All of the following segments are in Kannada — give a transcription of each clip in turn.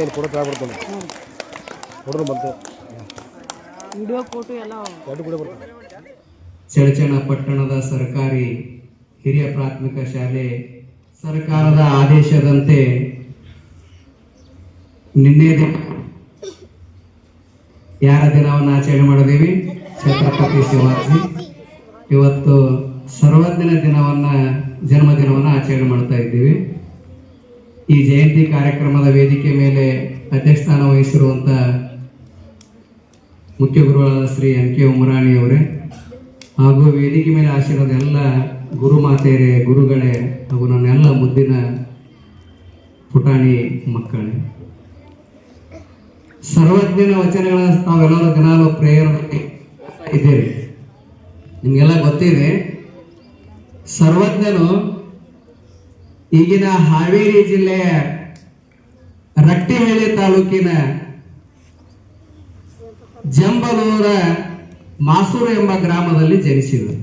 ಏನು ಆಗ್ಬಿಡ್ತಾನೆ ಹುಡುಗರು ಬಂತು ವಿಡಿಯೋ ಫೋಟೋ ಎಲ್ಲ ಎರಡು ಕೂಡ ಬರ್ತಾನೆ ಚಡಚಣ ಪಟ್ಟಣದ ಸರ್ಕಾರಿ ಹಿರಿಯ ಪ್ರಾಥಮಿಕ ಶಾಲೆ ಸರ್ಕಾರದ ಆದೇಶದಂತೆ ನಿನ್ನೆ ದಿನ ಯಾರ ದಿನವನ್ನು ಆಚರಣೆ ಮಾಡಿದೀವಿ ಛತ್ರಪತಿ ಶಿವಾಜಿ. ಇವತ್ತು ಸರ್ವಜ್ಞನ ದಿನವನ್ನ ಜನ್ಮದಿನವನ್ನು ಆಚರಣೆ ಮಾಡ್ತಾ ಇದ್ದೀವಿ. ಈ ಜಯಂತಿ ಕಾರ್ಯಕ್ರಮದ ವೇದಿಕೆ ಮೇಲೆ ಅಧ್ಯಕ್ಷಸ್ಥಾನ ವಹಿಸಿರುವಂತ ಮುಖ್ಯ ಗುರುಗಳಾದ ಶ್ರೀ ಎನ್ ಕೆ ಉಮರಾಣಿ ಅವರೇ, ಹಾಗೂ ವೇದಿಕೆ ಮೇಲೆ ಆಶೀರ್ವಾದ ಎಲ್ಲ ಗುರುಮಾತೆಯರೇ ಗುರುಗಳೇ, ಹಾಗೂ ನನ್ನೆಲ್ಲ ಮುದ್ದಿನ ಪುಟಾಣಿ ಮಕ್ಕಳೇ. ಸರ್ವಜ್ಞನ ವಚನಗಳ ತಾವೆಲ್ಲರೂ ದಿನಾಲು ಪ್ರೇರಣೆ ಇದ್ದೇವೆ. ನಿಮಗೆಲ್ಲ ಗೊತ್ತಿದೆ, ಸರ್ವಜ್ಞನು ಈಗಿನ ಹಾವೇರಿ ಜಿಲ್ಲೆಯ ರಟ್ಟಿಹಳ್ಳಿ ತಾಲೂಕಿನ ಜಂಬಲೂರ ಮಾಸೂರು ಎಂಬ ಗ್ರಾಮದಲ್ಲಿ ಜನಿಸಿದರು.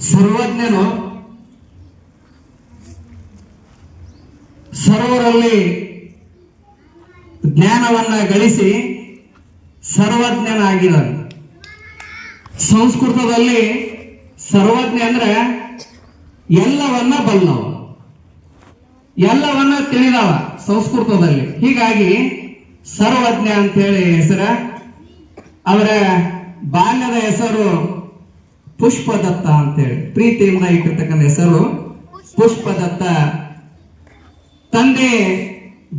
ಸರ್ವಜ್ಞನು ಸರ್ವರಲ್ಲಿ ಜ್ಞಾನವನ್ನ ಗಳಿಸಿ ಸರ್ವಜ್ಞನಾಗಿದ್ದಾನೆ ಸಂಸ್ಕೃತದಲ್ಲಿ ಸರ್ವಜ್ಞ ಅಂದ್ರೆ ಎಲ್ಲವನ್ನ ಬಲ್ಲವ ಎಲ್ಲವನ್ನ ತಿಳಿದವ ಸಂಸ್ಕೃತದಲ್ಲಿ. ಹೀಗಾಗಿ ಸರ್ವಜ್ಞ ಅಂತೇಳಿ ಹೆಸರ. ಅವರ ಬಾಲ್ಯದ ಹೆಸರು ಪುಷ್ಪದತ್ತ ಅಂತೇಳಿ. ಪ್ರೀತಿಯಿಂದ ಇಟ್ಟಿರ್ತಕ್ಕಂಥ ಹೆಸರು ಪುಷ್ಪದತ್ತ. ತಂದೆ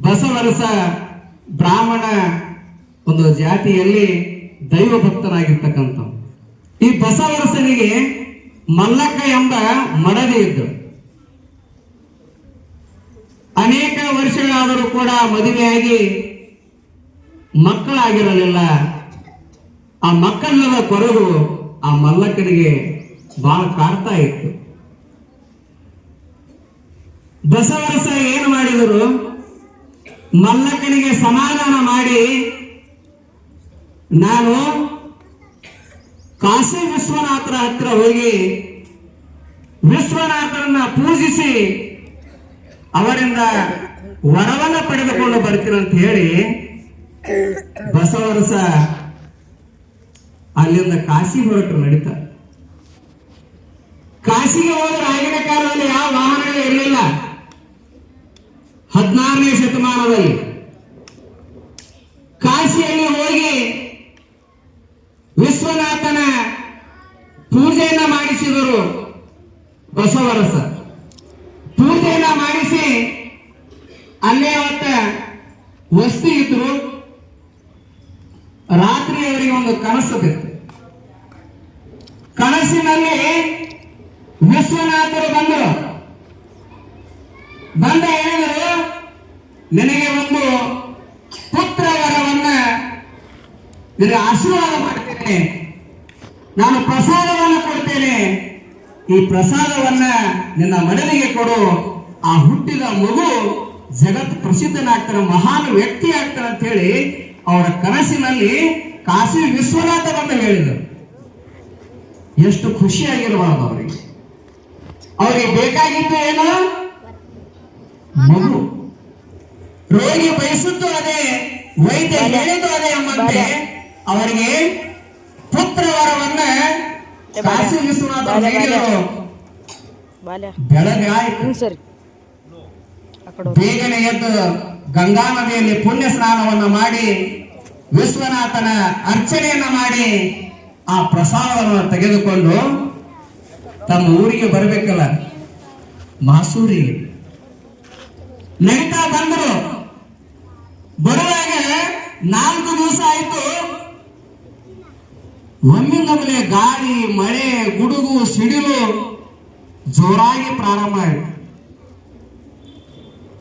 ಬಸವರಸ ಬ್ರಾಹ್ಮಣ ಒಂದು ಜಾತಿಯಲ್ಲಿ ದೈವ ಭಕ್ತನಾಗಿರ್ತಕ್ಕಂಥ ಈ ಬಸವರಸನಿಗೆ ಮಲ್ಲಕ್ಕ ಎಂಬ ಮಡದಿ ಇದ್ದು. ಅನೇಕ ವರ್ಷಗಳಾದರೂ ಕೂಡ ಮದುವೆಯಾಗಿ ಮಕ್ಕಳಾಗಿರಲಿಲ್ಲ. ಆ ಮಕ್ಕಳ ಕೊರಗು ಆ ಮಲ್ಲಕ್ಕನಿಗೆ ಬಹಳ ಕಾಡ್ತಾ ಇತ್ತು. ಬಸವರಸ ಏನು ಮಾಡಿದರು? ಮಲ್ಲಕ್ಕನಿಗೆ ಸಮಾಧಾನ ಮಾಡಿ, ನಾನು ಕಾಶಿ ವಿಶ್ವನಾಥರ ಹತ್ರ ಹೋಗಿ ವಿಶ್ವನಾಥರನ್ನ ಪೂಜಿಸಿ ಅವರಿಂದ ವರವನ್ನ ಪಡೆದುಕೊಂಡು ಬರ್ತೀನಿ ಅಂತ ಹೇಳಿ ಬಸವರಸ ಅಲ್ಲಿಂದ ಕಾಶಿ ಹೊರಟು ನಡೀತ. ಕಾಶಿಗೆ ಹೋದ್ರೆ ಆಗಿನ ಕಾಲದಲ್ಲಿ ಯಾವ ವಾಹನಗಳು ಇರಲಿಲ್ಲ. ಹದಿನಾರನೇ ಶತಮಾನದಲ್ಲಿ ಕಾಶಿಯಲ್ಲಿ ಹೋಗಿ ವಿಶ್ವನಾಥನ ಪೂಜೆಯನ್ನ ಮಾಡಿಸಿದರು ಬಸವರಸ. ಪೂಜೆಯನ್ನ ಮಾಡಿಸಿ ಅಲ್ಲೇ ಅವತ್ತ ವಸ್ತಿ ಇದ್ರು. ರಾತ್ರಿ ಅವರಿಗೆ ಒಂದು ಕನಸು ಬಿತ್ತು ಕನಸಿನಲ್ಲಿ ವಿಶ್ವನಾಥರು ಬಂದರು ಬಂದ ಹೇಳಿದರು, ನಿನಗೆ ಒಂದು ಪುತ್ರ ವರವನ್ನ ನಿನಗೆ ಆಶೀರ್ವಾದ ಮಾಡ್ತೇನೆ. ನಾನು ಪ್ರಸಾದವನ್ನು ಕೊಡ್ತೇನೆ. ಈ ಪ್ರಸಾದವನ್ನ ನಿನ್ನ ಮಡಲಿಗೆ ಕೊಡು. ಆ ಹುಟ್ಟಿದ ಮಗು ಜಗತ್ ಪ್ರಸಿದ್ಧನಾಗ್ತಾನೆ, ಮಹಾನ್ ವ್ಯಕ್ತಿ ಆಗ್ತಾನೆ ಅಂತ ಹೇಳಿ ಅವರ ಕನಸಿನಲ್ಲಿ ಕಾಶಿ ವಿಶ್ವನಾಥ ಬಂದು ಹೇಳಿದರು. ಎಷ್ಟು ಖುಷಿಯಾಗಿರಬಾರದು ಅವರಿಗೆ. ಅವರಿಗೆ ಬೇಕಾಗಿದ್ದು ಏನು? ಮಗು. ರೋಗಿ ಬಯಸುತ್ತೋ ಅದೇ, ವೈದ್ಯ ಹೇಳಿದ್ದು ಅದೇ ಎಂಬಂತೆ ಅವರಿಗೆ ಪುತ್ರ ವರವನ್ನ ಕಾಶಿ ವಿಶ್ವನಾಥ ನೀಡಿದರು. ಸರಿ. ಬೇಗನೆ ಎದ್ದು ಗಂಗಾ ನದಿಯಲ್ಲಿ ಪುಣ್ಯ ಸ್ನಾನವನ್ನು ಮಾಡಿ ವಿಶ್ವನಾಥನ ಅರ್ಚನೆಯನ್ನ ಮಾಡಿ ಆ ಪ್ರಸಾದವನ್ನು ತೆಗೆದುಕೊಂಡು ತಮ್ಮ ಊರಿಗೆ ಬರಬೇಕಲ್ಲ? ಮಾಸೂರಿಗೆ ನಡೀತಾ ಬಂದರು. ಬರುವಾಗ ನಾಲ್ಕು ದಿವಸ ಆಯ್ತು. ಒಮ್ಮಿಂದೊಮ್ಮೆ ಗಾಳಿ ಮಳೆ, ಗುಡುಗು, ಸಿಡಿಲು ಜೋರಾಗಿ ಪ್ರಾರಂಭ ಆಯಿತು.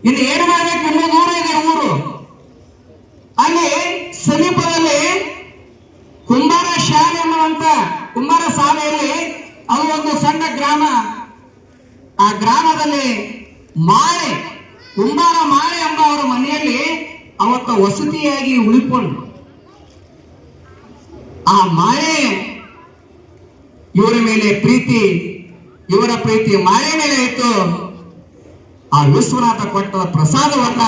ಇನ್ನು ಏನು ಮಾಡಬೇಕು ಇನ್ನೂ ದೂರ ಇದೆ ಊರು. ಅಲ್ಲಿ ಸಮೀಪದಲ್ಲಿ ಕುಂಬಾರ ಶಾಲೆ ಎನ್ನುವಂತ ಕುಂಬಾರ ಶಾಲೆಯಲ್ಲಿ ಅದು ಒಂದು ಸಣ್ಣ ಗ್ರಾಮ. ಆ ಗ್ರಾಮದಲ್ಲಿ ಮಾಳೆ, ಕುಂಬಾರ ಮಾಳೆ ಎಂಬ ಅವರ ಮನೆಯಲ್ಲಿ ಅವತ್ತ ವಸತಿಯಾಗಿ ಉಳಿಕೊಂಡು ಆ ಮಾಳೆ ಇವರ ಮೇಲೆ ಪ್ರೀತಿ, ಇವರ ಪ್ರೀತಿ ಮಾಯೆ ಮೇಲೆ ಇತ್ತು. ಆ ವಿಶ್ವನಾಥ ಕೊಟ್ಟ ಪ್ರಸಾದವನ್ನ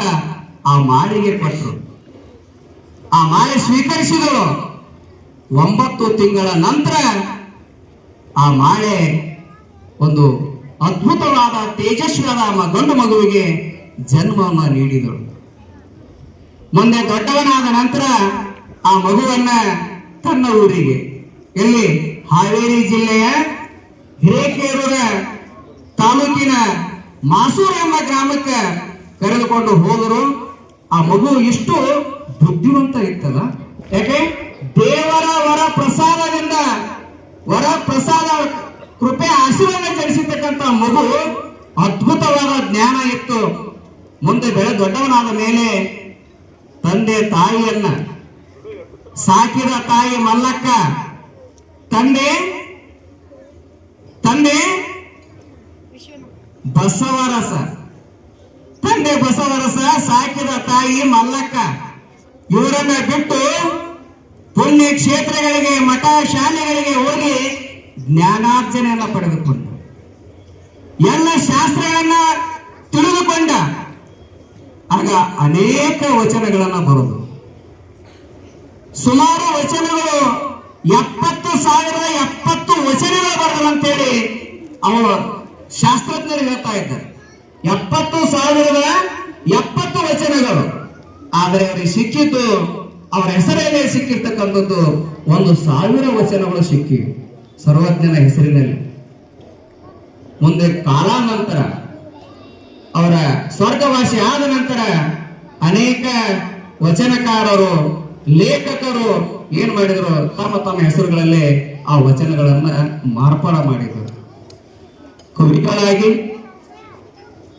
ಆ ಮಾಳಿಗೆ ಕೊಟ್ಟರು ಆ ಮಾಲೆ ಸ್ವೀಕರಿಸಿದರು ಒಂಬತ್ತು ತಿಂಗಳ ನಂತರ ಆ ಮಾಳೆ ಒಂದು ಅದ್ಭುತವಾದ, ತೇಜಸ್ವಿಯಾದ ಗಂಡು ಮಗುವಿಗೆ ಜನ್ಮವನ್ನು ನೀಡಿದಳು. ಮುಂದೆ ದೊಡ್ಡವನಾದ ನಂತರ ಆ ಮಗುವನ್ನ ತನ್ನ ಊರಿಗೆ ಎಲ್ಲಿ ಹಾವೇರಿ ಜಿಲ್ಲೆಯ ಹಿರೇಕೇರೂರ ತಾಲೂಕಿನ ಮಾಸೂರು ಎಂಬ ಗ್ರಾಮಕ್ಕೆ ಕರೆದುಕೊಂಡು ಹೋದರು. ಆ ಮಗು ಇಷ್ಟು ಬುದ್ಧಿವಂತ ಇತ್ತಲ್ಲ. ಯಾಕೆ? ದೇವರ ವರ ಪ್ರಸಾದದಿಂದ ವರ ಪ್ರಸಾದ ಕೃಪೆ ಆಶೀರ್ವಾದ ಜನಿಸಿರ್ತಕ್ಕಂಥ ಮಗು ಅದ್ಭುತವಾದ ಜ್ಞಾನ ಇತ್ತು. ಮುಂದೆ ಬೆಳೆ ದೊಡ್ಡವನಾದ ಮೇಲೆ ತಂದೆ ತಾಯಿಯನ್ನ ಸಾಕಿದ ತಾಯಿ ಮಲ್ಲಕ್ಕ. ತಂದೆ ತಂದೆ, ಬಸವರಸ. ತಂದೆ ಬಸವರಸ, ಸಾಕಿದ ತಾಯಿ ಮಲ್ಲಕ್ಕ. ಇವರನ್ನ ಬಿಟ್ಟು ಪುಣ್ಯ ಕ್ಷೇತ್ರಗಳಿಗೆ ಮಠ ಶಾಲೆಗಳಿಗೆ ಹೋಗಿ ಜ್ಞಾನಾರ್ಜನೆಯನ್ನ ಪಡೆದುಕೊಂಡ. ಎಲ್ಲ ಶಾಸ್ತ್ರಗಳನ್ನ ತಿಳಿದುಕೊಂಡ. ಆಗ ಅನೇಕ ವಚನಗಳನ್ನ ಬರುದು ಸುಮಾರು ವಚನಗಳು ಎಪ್ಪತ್ತು ಸಾವಿರದ ಎಪ್ಪತ್ತು ವಚನಗಳು ಅಂತೇಳಿ ಅವರು ಶಾಸ್ತ್ರಜ್ಞರು ಹೇಳ್ತಾ ಇದ್ದಾರೆ. ಎಪ್ಪತ್ತು ಸಾವಿರದ ಎಪ್ಪತ್ತು ವಚನಗಳು. ಆದರೆ ಅವರಿಗೆ ಸಿಕ್ಕಿದ್ದು ಅವರ ಹೆಸರೇ ಸಿಕ್ಕಿರ್ತಕ್ಕಂಥದ್ದು ಒಂದು ಸಾವಿರ ವಚನಗಳು ಸಿಕ್ಕಿ ಸರ್ವಜ್ಞನ ಹೆಸರಿನಲ್ಲಿ. ಮುಂದೆ ಕಾಲಾನಂತರ ಅವರ ಸ್ವರ್ಗವಾಸಿ ಆದ ನಂತರ ಅನೇಕ ವಚನಕಾರರು ಲೇಖಕರು ಏನ್ ಮಾಡಿದ್ರು? ತಮ್ಮ ತಮ್ಮ ಹೆಸರುಗಳಲ್ಲೇ ಆ ವಚನಗಳನ್ನ ಮಾರ್ಪಾಡ ಮಾಡಿದ್ರು. ಕವಿಗಳಾಗಿ,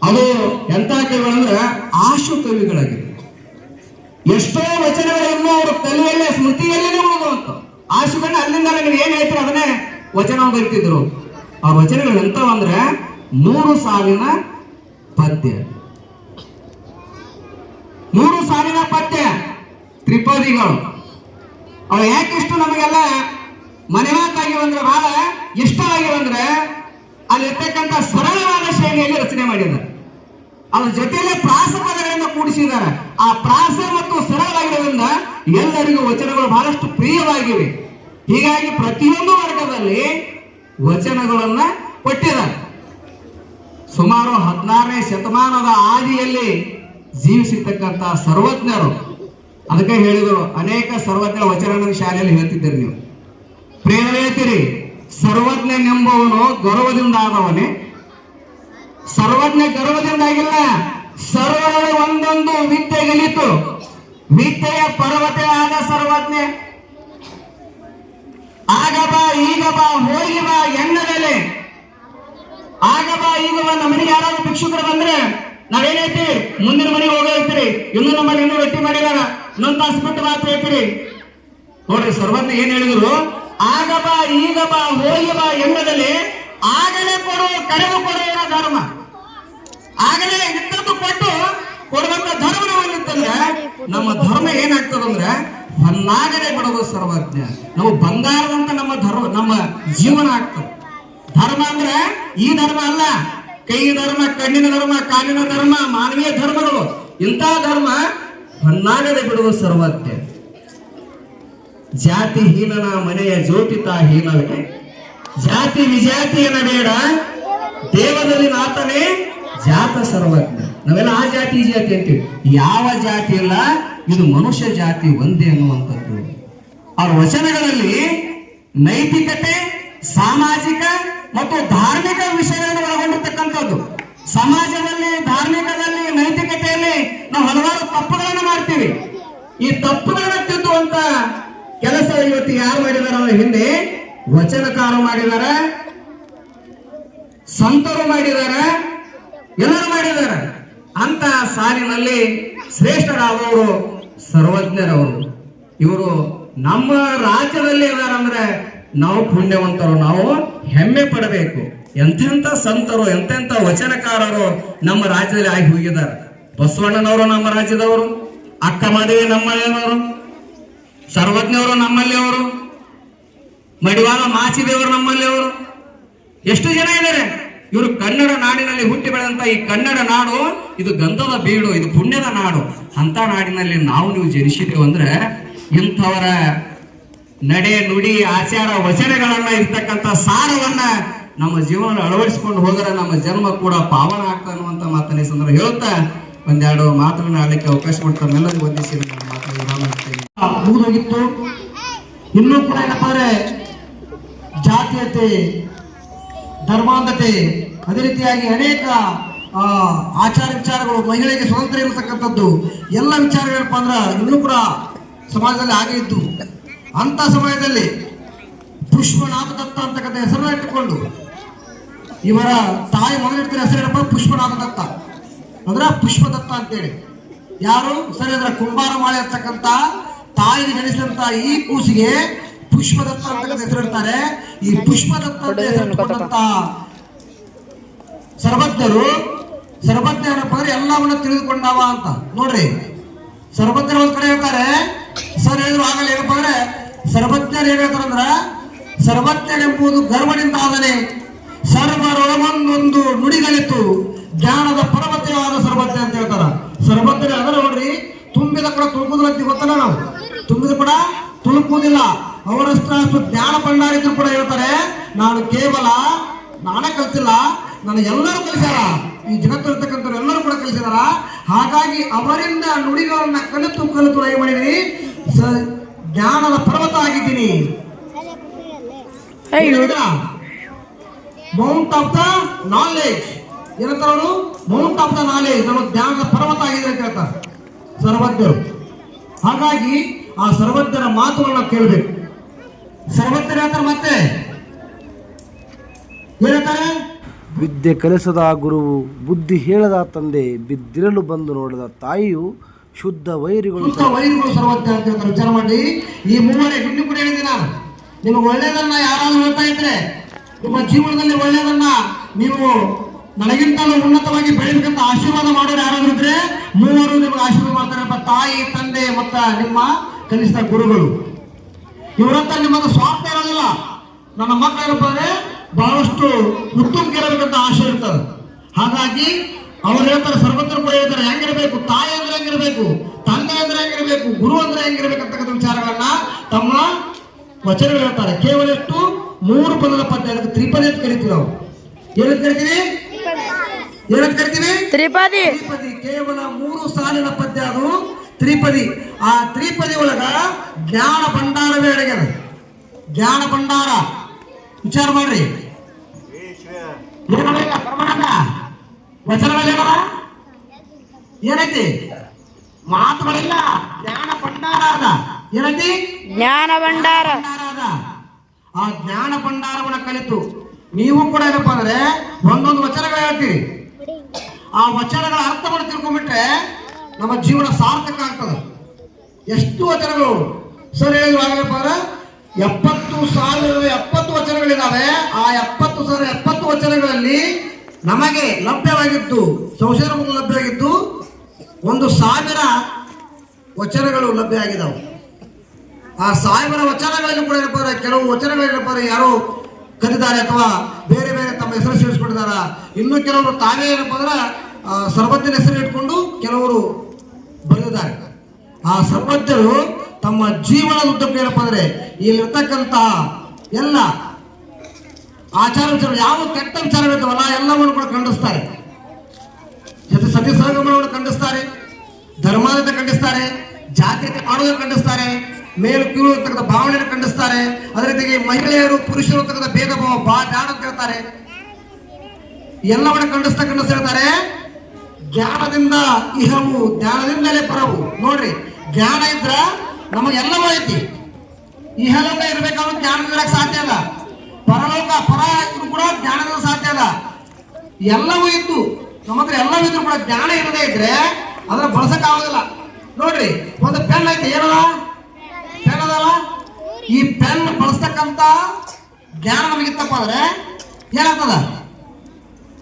ಅದು ಎಂತ ಕವಿಗಳಂದ್ರ ಆಶು ಕವಿಗಳಾಗಿದ್ರು ಎಷ್ಟೋ ವಚನಗಳನ್ನು ಅವರ ತಲೆಯಲ್ಲೇ, ಸ್ಮೃತಿಯಲ್ಲೇ ಓದುವಂತ ಆಶುಗಳನ್ನ ಅಲ್ಲಿಂದ ನೀವು ಏನ್ ಹೇಳ್ತೀರ ಅದನ್ನೇ ವಚನ ಬರ್ತಿದ್ರು ಆ ವಚನಗಳು ಅಂದ್ರೆ ಮೂರು ಸಾವಿನ ಪದ್ಯ. ಮೂರು ಸಾವಿನ ಪದ್ಯ ತ್ರಿಪದಿಗಳು. ಅವು ಯಾಕಿಷ್ಟು ನಮಗೆಲ್ಲ ಮನೆ ಮಾತಾಗಿ ಬಂದ್ರೆ ಬಹಳ ಇಷ್ಟವಾಗಿ ಬಂದ್ರೆ ಅಲ್ಲಿರ್ತಕ್ಕಂಥ ಸರಳವಾದ ಶೈಲಿಯಲ್ಲಿ ರಚನೆ ಮಾಡಿದ್ದಾರೆ. ಅದ್ರ ಜೊತೆಯಲ್ಲೇ ಪ್ರಾಸ ಪದಗಳನ್ನು ಕೂಡಿಸಿದ್ದಾರೆ. ಆ ಪ್ರಾಸ ಮತ್ತು ಸರಳವಾಗಿರೋದ್ರಿಂದ ಎಲ್ಲರಿಗೂ ವಚನಗಳು ಬಹಳಷ್ಟು ಪ್ರಿಯವಾಗಿವೆ. ಹೀಗಾಗಿ ಪ್ರತಿಯೊಂದು ವರ್ಗದಲ್ಲಿ ವಚನಗಳನ್ನ ಕೊಟ್ಟಿದ್ದಾರೆ. ಸುಮಾರು ಹದಿನಾರನೇ ಶತಮಾನದ ಆದಿಯಲ್ಲಿ ಜೀವಿಸಿರ್ತಕ್ಕಂಥ ಸರ್ವಜ್ಞರು ಅದಕ್ಕೆ ಹೇಳಿದರು, ಅನೇಕ ಸರ್ವಜ್ಞ ವಚನ ಶಾಲೆಯಲ್ಲಿ ಹೇಳ್ತಿದ್ದೀರಿ ನೀವು. ಪ್ರೇರಣೆ ಹೇಳ್ತೀರಿ, ಸರ್ವಜ್ಞನೆಂಬವನು ಗೌರವದಿಂದ ಆದವನೇ ಸರ್ವಜ್ಞ ಗರ್ವದಿಂದಾಗಿಲ್ಲ ಸರ್ವರ ಒಂದೊಂದು ವಿದ್ಯೆಗಳಿತು ವಿದ್ಯೆಯ ಪರ್ವತೆ ಆದ ಸರ್ವಜ್ಞೆ. ಆಗ ಬಾ, ಈಗ ಬಾ, ಹೋಗಿ ಬಾ ಎನ್ನದಲೆ ಆಗ ಬಾ, ಈಗ ಬಾ, ನಮ್ಮ ಮನೆಗೆ ಯಾರಾದ್ರೂ ಭಿಕ್ಷುಕರು ಬಂದ್ರೆ ನಾವೇನೈತಿ ಮುಂದಿನ ಮನೆಗೆ ಹೋಗೋ ಹೇಳ್ತೀರಿ ಇನ್ನು ನಮ್ಮಲ್ಲಿ ಇನ್ನೂ ರೊಟ್ಟಿ ಮಾಡಿದಾರ ಇನ್ನೊಂದು ತಾಸು ಮಾತು ಹೇಳ್ತೀರಿ? ನೋಡ್ರಿ, ಸರ್ವಜ್ಞ ಏನ್ ಹೇಳಿದ್ರು? ಆಗ ಬಾ, ಈಗ ಬಾ, ಹೋಗಿ ಬಾ ಎಂಬುದಲ್ಲಿ ಆಗಲೇ ಕೊಡು, ಕರೆದು ಕೊಡುವ ಧರ್ಮ. ಆಗಲೇ ಇದ್ದದ್ದು ಕೊಟ್ಟು ಕೊಡುವಂತ ಧರ್ಮ ನಮ್ಮಲ್ಲಿತ್ತಂದ್ರೆ ನಮ್ಮ ಧರ್ಮ ಏನಾಗ್ತದಂದ್ರೆ ಹೊನ್ನಾಗಲೇ ಬಿಡೋದು ಸರ್ವಜ್ಞ. ನಾವು ಬಂಗಾರದಂತ ನಮ್ಮ ಧರ್ಮ, ನಮ್ಮ ಜೀವನ ಆಗ್ತದೆ. ಧರ್ಮ ಅಂದ್ರೆ ಈ ಧರ್ಮ ಅಲ್ಲ. ಕೈ ಧರ್ಮ, ಕಣ್ಣಿನ ಧರ್ಮ, ಕಾಲಿನ ಧರ್ಮ, ಮಾನವೀಯ ಧರ್ಮಗಳು. ಇಂಥ ಧರ್ಮ ಹೊನ್ನಾಗದೆ ಬಿಡುವ ಸರ್ವಜ್ಞ. ಜಾತಿ ಹೀನನ ಮನೆಯ ಜ್ಯೋತಿತ ಹೀನವೇ. ಜಾತಿ ವಿಜಾತಿಯನ ಬೇಡ ದೇವದಲ್ಲಿ ನಾತನೇ ಜಾತ ಸರ್ವಜ್ಞ. ನಾವೆಲ್ಲ ಆ ಜಾತಿ ಈ ಜಾತಿ ಅಂತೀವಿ. ಯಾವ ಜಾತಿ ಇಲ್ಲ ಇದು ಮನುಷ್ಯ ಜಾತಿ ಒಂದೇ ಅನ್ನುವಂಥದ್ದು. ಅವರ ವಚನಗಳಲ್ಲಿ ನೈತಿಕತೆ, ಸಾಮಾಜಿಕ ಮತ್ತು ಧಾರ್ಮಿಕ ವಿಷಯಗಳನ್ನು ಒಳಗೊಂಡಿರ್ತಕ್ಕಂಥದ್ದು. ಸಮಾಜದಲ್ಲಿ, ಧಾರ್ಮಿಕದಲ್ಲಿ ನೈತಿಕತೆಯಲ್ಲಿ ನಾವು ಹಲವಾರು ತಪ್ಪುಗಳನ್ನು ಮಾಡ್ತೀವಿ. ಈ ತಪ್ಪುಗಳನ್ನ ತಿದ್ದುವಂತ ಕೆಲಸ ಇವತ್ತು ಯಾರು ಮಾಡಿದಾರ ಅಂದ್ರೆ ಹಿಂದೆ ವಚನಕಾರ ಮಾಡಿದಾರ, ಸಂತರು ಮಾಡಿದಾರ, ಎಲ್ಲರೂ ಮಾಡಿದಾರ. ಅಂತ ಸಾಲಿನಲ್ಲಿ ಶ್ರೇಷ್ಠರಾದವರು ಸರ್ವಜ್ಞರವರು. ಇವರು ನಮ್ಮ ರಾಜ್ಯದಲ್ಲಿ ಇದಾರಂದ್ರೆ ನಾವು ಪುಣ್ಯವಂತರು, ನಾವು ಹೆಮ್ಮೆ ಪಡಬೇಕು. ಎಂತೆಂಥ ಸಂತರು ಎಂತೆಂಥ ವಚನಕಾರರು ನಮ್ಮ ರಾಜ್ಯದಲ್ಲಿ ಆಗಿ ಹೋಗಿದ್ದಾರೆ. ಬಸವಣ್ಣನವರು ನಮ್ಮ ರಾಜ್ಯದವರು, ಅಕ್ಕ ಮಾದೇವಿ ನಮ್ಮಲ್ಲಿಯವರು ಸರ್ವಜ್ಞವರು ನಮ್ಮಲ್ಲಿ ಅವರು, ಮಡಿವಾಳ ಮಾಚಿದೇವರು ನಮ್ಮಲ್ಲಿ ಅವರು. ಎಷ್ಟು ಜನ ಇದ್ದಾರೆ? ಇವರು ಕನ್ನಡ ನಾಡಿನಲ್ಲಿ ಹುಟ್ಟಿ ಬೆಳೆದಂತ ಈ ಕನ್ನಡ ನಾಡು, ಇದು ಗಂಧದ ಬೀಡು, ಇದು ಪುಣ್ಯದ ನಾಡು. ಅಂತ ನಾಡಿನಲ್ಲಿ ನಾವು ನೀವು ಜನಿಸಿದ್ದೇವೆ ಅಂದ್ರೆ ಇಂಥವರ ನಡೆ, ನುಡಿ, ಆಚಾರ, ವಚನಗಳನ್ನ, ಇರ್ತಕ್ಕಂಥ ಸಾರವನ್ನ ನಮ್ಮ ಜೀವನ ಅಳವಡಿಸಿಕೊಂಡು ಹೋದರೆ ನಮ್ಮ ಜನ್ಮ ಕೂಡ ಪಾವನ ಆಗ್ತಾ ಅನ್ನುವಂತ ಮಾತನ್ನ ಸಂದರ್ಭ ಹೇಳುತ್ತಾ ಒಂದೆರಡು ಮಾತುಗಳನ್ನ ಆಡಲಿಕ್ಕೆ ಅವಕಾಶ ಮಾಡ್ತಾ ಎಲ್ಲರಿಗೂ ವಂದಿಸಿ ನಾನು. ಮುಗಿದೋಗಿತ್ತು ಇನ್ನೂ ಕೂಡ ಏನಪ್ಪ ಅಂದ್ರೆ ಜಾತೀಯತೆ, ಧರ್ಮಾಂಧತೆ, ಅದೇ ರೀತಿಯಾಗಿ ಅನೇಕ ಆಚಾರ ವಿಚಾರಗಳು, ಮಹಿಳೆಗೆ ಸ್ವತಂತ್ರ ಇರತಕ್ಕಂಥದ್ದು, ಎಲ್ಲ ವಿಚಾರಗಳಪ್ಪ ಅಂದ್ರೆ ಇನ್ನೂ ಕೂಡ ಸಮಾಜದಲ್ಲಿ ಹಾಗೆ ಇದ್ದು ಅಂತ ಸಮಯದಲ್ಲಿ ಪುಷ್ಪನಾಥ ದತ್ತ ಅಂತಕ್ಕಂಥ ಹೆಸರನ್ನ ಇಟ್ಟುಕೊಂಡು, ಇವರ ತಾಯಿ ಮೊದಲಿಡ್ತಿರೋ ಹೆಸರೇನಪ್ಪ ಪುಷ್ಪನಾಥ ದತ್ತ ಅಂದ್ರ ಪುಷ್ಪದತ್ತ ಅಂತೇಳಿ. ಯಾರು? ಸರಿ ಅದರ ಕುಂಬಾರ ಮಾಳೆ ಇರ್ತಕ್ಕಂತ ತಾಯಿಗೆ ಜನಿಸಿದಂತ ಈ ಕೂಸಿಗೆ ಪುಷ್ಪದತ್ತ ಅಂತ ಹೆಸರಿಡ್ತಾರೆ. ಈ ಪುಷ್ಪದತ್ತ ಅಂತ ಹೆಸರಿಟ್ಟುಕೊಂಡಂತ ಸರ್ವಜ್ಞರು ಸರ್ವಜ್ಞ ಏನಪ್ಪ ಅಂದ್ರೆ ಎಲ್ಲವನ್ನ ತಿಳಿದುಕೊಂಡಾವ ಅಂತ. ನೋಡ್ರಿ ಸರ್ವಜ್ಞರು ಒಂದ್ ಕಡೆ ಹೇಳ್ತಾರೆ ಸರ್ ಹೇಳಿದ್ರು ಆಗಲ್ಲ ಏನಪ್ಪ ಅಂದ್ರೆ ಸರ್ವಜ್ಞರು ಏನ್ ಹೇಳ್ತಾರಂದ್ರ ಸರ್ವಜ್ಞನೆಂಬುದು ಗರ್ವದಿಂದ ಆದನೆ ಸರ್ವರೊಳಗೊಂದೊಂದು ನುಡಿಗಳಿತು ಜ್ಞಾನದ ಪರ್ವತವಾದ ಸರ್ಬತ್ತೆ ಅಂತ ಹೇಳ್ತಾರ. ಸರ್ಬತ್ತೆ ಅದರ ನೋಡ್ರಿ ತುಂಬಿದ ಕೂಡ ತುಳುಕುದಿಲ್ಲ ಅಂತ ಗೊತ್ತಲ್ಲ ನಾವು. ತುಂಬಿದ ಕೂಡ ತುಳುಕುವುದಿಲ್ಲ ಅವರಷ್ಟು ಜ್ಞಾನ ಭಂಡಾರಿದ್ರು ಕೂಡ ಹೇಳ್ತಾರೆ ನಾನು ಕೇವಲ ನಾನೇ ಕಲ್ತಿಲ್ಲ ನಾನು ಎಲ್ಲರೂ ಕಲಿಸ್ಯಾರ. ಈ ಜಗತ್ತಿರ್ತಕ್ಕಂಥವ್ರು ಎಲ್ಲರೂ ಕೂಡ ಕಲಿಸಿದಾರ ಹಾಗಾಗಿ ಅವರಿಂದ ನುಡಿಗಳನ್ನ ಕಲಿತು ಕಲಿತು ಲೈ ಮಾಡಿದೀನಿ ಜ್ಞಾನದ ಪರ್ವತ ಆಗಿದ್ದೀನಿ. ಮೌಂಟ್ ಆಫ್ ದ ನಾಲೆಜ್ ಏನಂತಾರ ಅವರು ಮೌಂಟ್ ಆಫ್ ದ ನಾಲೆಜ್ ನಮ್ಮ ಜ್ಞಾನದ ಪರ್ವತ ಆಗಿದೆ ಅಂತ ಹೇಳ್ತಾರೆ. ಸರ್ವಜ್ಞರು. ಹಾಗಾಗಿ ಆ ಸರ್ವಜ್ಞರ ಮಾತುಗಳನ್ನ ಕೇಳಬೇಕು. ಸರ್ವಜ್ಞರು ಹೇಳ್ತಾರೆ ಮತ್ತೆ? ಏನಂತಾರೆ ವಿದ್ಯೆ ಕಲಿಸದ ಗುರುವು ಬುದ್ಧಿ ಹೇಳದ ತಂದೆ ಬಿದ್ದಿರಲು ಬಂದು ನೋಡದ ತಾಯಿಯು ಶುದ್ಧ ವೈರಿಗಳು ಶುದ್ಧ ವೈರಿಗಳು ಸರ್ವಜ್ಞ ಅಂತ ಹೇಳ್ತಾರೆ. ವಿಚಾರ ಮಾಡಿ ಈ ಮೂವರೇ ನಿನ್ನೆ ಕೂಡ ಹೇಳಿದ್ದೀನಿ ನಾನು. ನಿಮಗೆ ಒಳ್ಳೆಯದನ್ನ ಯಾರಾದ್ರೂ ಹೇಳ್ತಾ ಇದ್ರೆ ನಿಮ್ಮ ಜೀವನದಲ್ಲಿ ಒಳ್ಳೇದನ್ನ ನೀವು ನನಗಿಂತಲೂ ಉನ್ನತವಾಗಿ ಬೆಳಿಬೇಕಂತ ಆಶೀರ್ವಾದ ಮಾಡೋರು ಯಾರಾದ್ರೂ ಇದ್ರೆ ಮೂವರು ನಿಮಗೆ ಆಶೀರ್ವಾದ ಮಾಡ್ತಾರಪ್ಪ ತಾಯಿ, ತಂದೆ, ಮತ್ತ ನಿಮ್ಮ ಕನಿಷ್ಠ ಗುರುಗಳು. ಇವರಂತ ನಿಮ್ಮದು ಸ್ವಾರ್ಥ ಇರೋದಿಲ್ಲ. ನನ್ನ ಮಕ್ಕಳು ಏನಪ್ಪ ಅಂದ್ರೆ ಬಹಳಷ್ಟು ಉತ್ತಮ ಇರಬೇಕಂತ ಆಶೆ ಇರ್ತದೆ. ಹಾಗಾಗಿ ಅವ್ರು ಹೇಳ್ತಾರೆ, ಸರ್ವತ್ರ ಕೂಡ ಹೇಳ್ತಾರೆ ಹೆಂಗಿರ್ಬೇಕು? ತಾಯಿ ಅಂದ್ರೆ ಹೆಂಗಿರ್ಬೇಕು? ತಂದೆ ಅಂದ್ರೆ ಹೆಂಗಿರ್ಬೇಕು? ಗುರು ಅಂದ್ರೆ ಹೆಂಗಿರ್ಬೇಕಂತಕ್ಕಂಥ ವಿಚಾರಗಳನ್ನ ತಮ್ಮ ವಚನಗಳು ಹೇಳ್ತಾರೆ. ಕೇವಲ ಎಷ್ಟು? ಮೂರು ಪದದ ಪದ್ಯ, ಅದಕ್ಕೆ ತ್ರಿಪದಿ ಅಂತ ಕರಿತೀವಿ ನಾವು. ಏನಂತ ಕರಿತೀವಿ? ಏನಂತ ಕರಿತೀವಿ ತ್ರಿಪದಿ. ತ್ರಿಪದಿ ಕೇವಲ ಮೂರು ಸಾಲಿನ ಪದ್ಯ ಅದು. ತ್ರಿಪದಿ. ಆ ತ್ರಿಪದಿ ಒಳಗ ಜ್ಞಾನ ಭಂಡಾರವೇ ಅಡಗ್ಯದ. ಜ್ಞಾನ ಭಂಡಾರ. ವಿಚಾರ ಮಾಡ್ರಿ. ಏನದ? ಏನೈತಿ? ಮಾತುಗಳಿಲ್ಲ. ಜ್ಞಾನ ಭಂಡಾರ ಅದ. ಏನೈತಿ? ಜ್ಞಾನ ಭಂಡಾರ. ಆ ಜ್ಞಾನ ಭಂಡಾರವನ್ನ ಕಲಿತು ನೀವು ಕೂಡ ಏನಪ್ಪಾ ಅಂದ್ರೆ ಒಂದೊಂದು ವಚನಗಳು ಹೇಳ್ತೀರಿ. ಆ ವಚನಗಳ ಅರ್ಥವನ್ನು ತಿಳ್ಕೊಂಡ್ಬಿಟ್ರೆ ನಮ್ಮ ಜೀವನ ಸಾರ್ಥಕ ಆಗ್ತದೆ. ಎಷ್ಟು ವಚನಗಳು? ಸರ್ ಹೇಳಿದ್ರು ಆಗಲಪ್ಪ ಅಂದ್ರೆ ಎಪ್ಪತ್ತು ಸಾವಿರದ ಎಪ್ಪತ್ತು ವಚನಗಳಿದಾವೆ. ಆ ಎಪ್ಪತ್ತು ಸಾವಿರ ಎಪ್ಪತ್ತು ವಚನಗಳಲ್ಲಿ ನಮಗೆ ಲಭ್ಯವಾಗಿದ್ದು ಸಂಶೋಧನೆ ಮೂಲಕ ಲಭ್ಯವಾಗಿದ್ದು ಒಂದು ಸಾವಿರ ವಚನಗಳು ಲಭ್ಯ ಆಗಿದಾವೆ ಆ ಸಾವಿರ ವಚನಗಳಲ್ಲಿ ಕೂಡ ಏನಪ್ಪ ಕೆಲವು ವಚನಗಳು ಏನಪ್ಪ ಯಾರೋ ಕದಿದ್ದಾರೆ ಅಥವಾ ಬೇರೆ ಬೇರೆ ತಮ್ಮ ಹೆಸರು ಸೇರಿಸ್ಕೊಂಡಿದಾರ ಇನ್ನು ಕೆಲವರು ತಾವೇ ಏನಪ್ಪ ಅಂದ್ರೆ ಸರ್ವಜ್ಞನ ಹೆಸರು ಇಟ್ಕೊಂಡು ಕೆಲವರು ಬರೆದಿದ್ದಾರೆ. ಆ ಸರ್ವಜ್ಞರು ತಮ್ಮ ಜೀವನದ ಉದ್ದಕ್ಕೂ ಏನಪ್ಪ ಅಂದ್ರೆ ಇಲ್ಲಿರ್ತಕ್ಕಂತಹ ಎಲ್ಲ ಆಚಾರ ವಿಚಾರ ಯಾವ ಕೆಟ್ಟ ವಿಚಾರಗಳಿರ್ತಾವಲ್ಲ ಎಲ್ಲವನ್ನು ಕೂಡ ಖಂಡಿಸ್ತಾರೆ. ಜೊತೆ ಸತಿ ಸಹಗಮನವನ್ನು ಖಂಡಿಸ್ತಾರೆ, ಧರ್ಮಾಂಧತೆ ಖಂಡಿಸ್ತಾರೆ ಜಾತಿ ಮಾಡೋದನ್ನು ಖಂಡಿಸ್ತಾರೆ. ಮೇಲು ಕೀಳು ಅಂತಕ್ಕಂಥ ಭಾವನೆಯನ್ನು ಖಂಡಿಸ್ತಾರೆ. ಅದೇ ರೀತಿಗೆ ಮಹಿಳೆಯರು ಪುರುಷರು ಅಂತಕ್ಕಂಥ ಭೇದ ಭಾವ, ಬಾ ಅಂತ ಹೇಳ್ತಾರೆ. ಎಲ್ಲವನ್ನ ಖಂಡಿಸ್ತಾ ಖಂಡಿಸ್ ಹೇಳ್ತಾರೆ. ಜ್ಞಾನದಿಂದ ಇಹವು, ಜ್ಞಾನದಿಂದಲೇ ಪರವು. ನೋಡ್ರಿ, ಜ್ಞಾನ ಇದ್ರ ನಮಗೆಲ್ಲವೂ ಐತಿ ಇಹಲೋಕ ಇರ್ಬೇಕಾದ್ರೂ ಜ್ಞಾನದಿಂದ ಸಾಧ್ಯ ಅಲ್ಲ ಪರಲೋಕ, ಪರ ಇದ್ರು ಕೂಡ ಜ್ಞಾನದಿಂದ ಸಾಧ್ಯ ಅಲ್ಲ ಎಲ್ಲವೂ ಇತ್ತು ನಮ್ಮ ಹತ್ರ ಎಲ್ಲವೂ ಇದ್ರು ಕೂಡ ಜ್ಞಾನ ಇರದೇ ಇದ್ರೆ ಅದನ್ನ ಬಳಸಕ್ ಆಗೋದಿಲ್ಲ ನೋಡ್ರಿ, ಒಂದು ಪೆನ್ ಐತಿ, ಏನದ? ಈ ಪೆನ್ ಬಳಸ್ತಕ್ಕಂತ ಜ್ಞಾನ ನಮಗಿತ್ತಪ್ಪ ಅಂದ್ರೆ ಏನಾಗ್ತದ?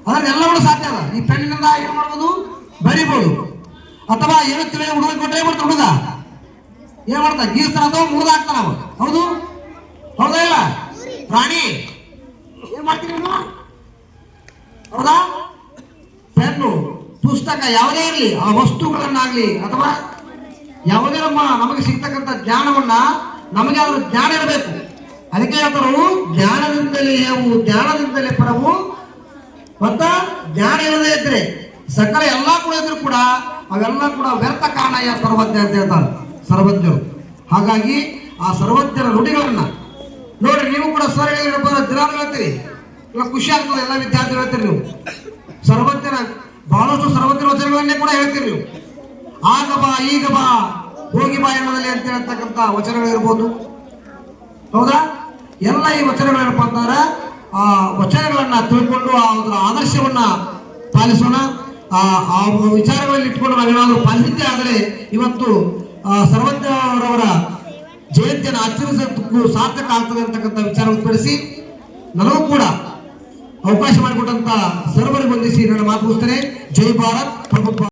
ಅದ್ರ ಎಲ್ಲವೂ ಸಾಧ್ಯ ಅದ. ಈ ಪೆನ್ನಿನಿಂದ ಏನ್ ಮಾಡ್ಬೋದು? ಬರಿಬೋದು. ಅಥವಾ ಏನು ತಿಳಿದ ಹುಡುಗ ಕೊಟ್ಟರೆ ಏನ್ ಮಾಡ್ತಾರೆ ಹುಡುಗ? ಏನ್ ಮಾಡ್ತಾ ಗೀಸ್ತಾನ ಅಥವಾ ಮುರಿದಾಕ್ತಾನ ಅವ ಹೌದು? ಹೌದಾ ಇಲ್ಲ? ಪ್ರಾಣಿ ಏನ್ ಮಾಡ್ತೀನಿ ಹೌದಾ? ಪೆನ್ನು, ಪುಸ್ತಕ ಯಾವುದೇ ಇರಲಿ, ಆ ವಸ್ತುಗಳನ್ನಾಗ್ಲಿ ಅಥವಾ ಯಾವುದೇ ನಮಗೆ ಸಿಗ್ತಕ್ಕಂಥ ಜ್ಞಾನವನ್ನ ನಮಗೆ ಅದರ ಜ್ಞಾನ ಇರಬೇಕು. ಅದಕ್ಕೆ ಹೇಳ್ತಾರು ಜ್ಞಾನದಿಂದಲೇ ಏವು ಜ್ಞಾನದಿಂದಲೇ ಪರವು ಮತ್ತ ಜ್ಞಾನ ಇರದೇ ಇದ್ರೆ ಸಕಲ ಎಲ್ಲಾ ಕೂಡ ಇದ್ರು ಕೂಡ ಅವೆಲ್ಲ ಕೂಡ ವ್ಯರ್ಥ ಕಾರಣ ಯಾ ಸರ್ವಜ್ಞ ಅಂತ ಹೇಳ್ತಾರೆ ಸರ್ವಜ್ಞರು. ಹಾಗಾಗಿ ಆ ಸರ್ವಜ್ಞರ ನುಡಿಗಳನ್ನ ನೋಡ್ರಿ ನೀವು ಕೂಡ ಸರ್ ದಿನ ಹೇಳ್ತೀರಿ. ಇವಾಗ ಖುಷಿ ಆಗ್ತದೆ, ಎಲ್ಲ ವಿದ್ಯಾರ್ಥಿಗಳು ಹೇಳ್ತೀರಿ ನೀವು. ಸರ್ವಜ್ಞರ ಬಹಳಷ್ಟು ಸರ್ವಜ್ಞರ ವಚನಗಳನ್ನೇ ಕೂಡ ಹೇಳ್ತೀರಿ ನೀವು. ಆಗ ಬಾ ಈಗ ಬಾ ಹೋಗಿ ಬಾ ಎನ್ನದಲ್ಲಿ ಅಂತ ಹೇಳ್ತಕ್ಕಂತ ವಚನಗಳಿರ್ಬೋದು. ಹೌದಾ? ಎಲ್ಲ ಈ ವಚನಗಳೇನಪ್ಪ ಅಂತಂದ್ರೆ, ಆ ವಚನಗಳನ್ನ ತಿಳ್ಕೊಂಡು ಆ ಅದರ ಆದರ್ಶವನ್ನ ಪಾಲಿಸೋಣ. ಆ ವಿಚಾರಗಳಲ್ಲಿ ಇಟ್ಕೊಂಡು ನಾವೇನಾದ್ರೂ ಪಾಲಿಸಿದ್ದೇ ಆದರೆ ಇವತ್ತು ಸರ್ವಜ್ಞರವರ ಜಯಂತಿಯನ್ನು ಆಚರಿಸೋದಕ್ಕೂ ಸಾರ್ಥಕ ಆಗ್ತದೆ ಅಂತಕ್ಕಂಥ ವಿಚಾರ ಉತ್ಪಡಿಸಿ ನನಗೂ ಕೂಡ ಅವಕಾಶ ಮಾಡಿಕೊಟ್ಟಂತ ಸರ್ವರಿಗೆ ವಂದಿಸಿ ನನ್ನ ಮಾತು ಮುಗಿಸ್ತೇನೆ. ಜೈ ಭಾರತ್ ಪ್ರಭು